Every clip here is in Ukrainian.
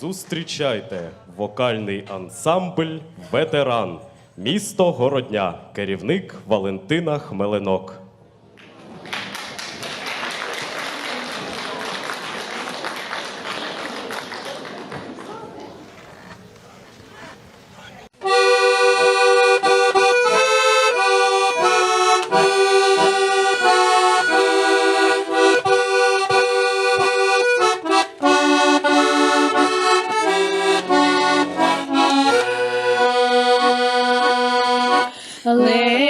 Зустрічайте вокальний ансамбль Ветеран, місто Городня, керівник Валентина Хмеленок. Hello.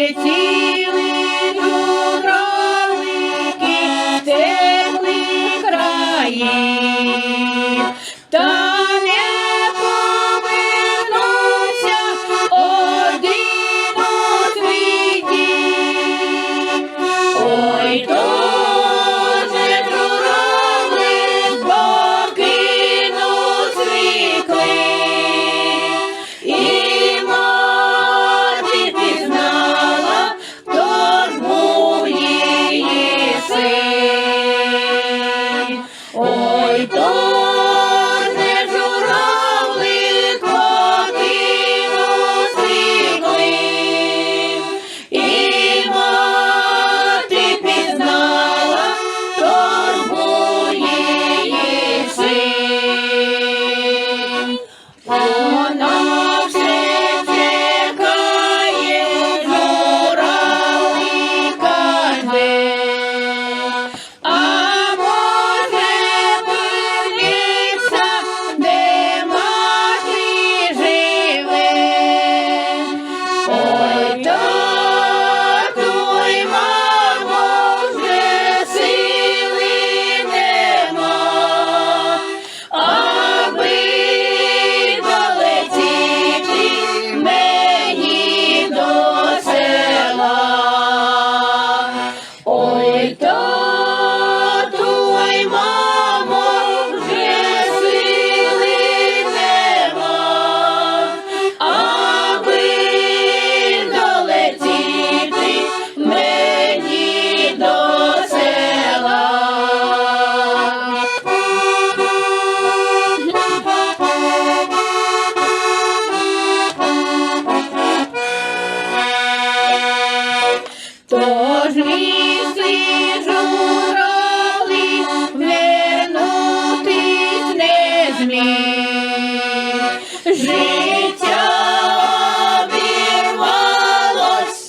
Тож ліси журавли вернутись не змі, Життя обірвалось.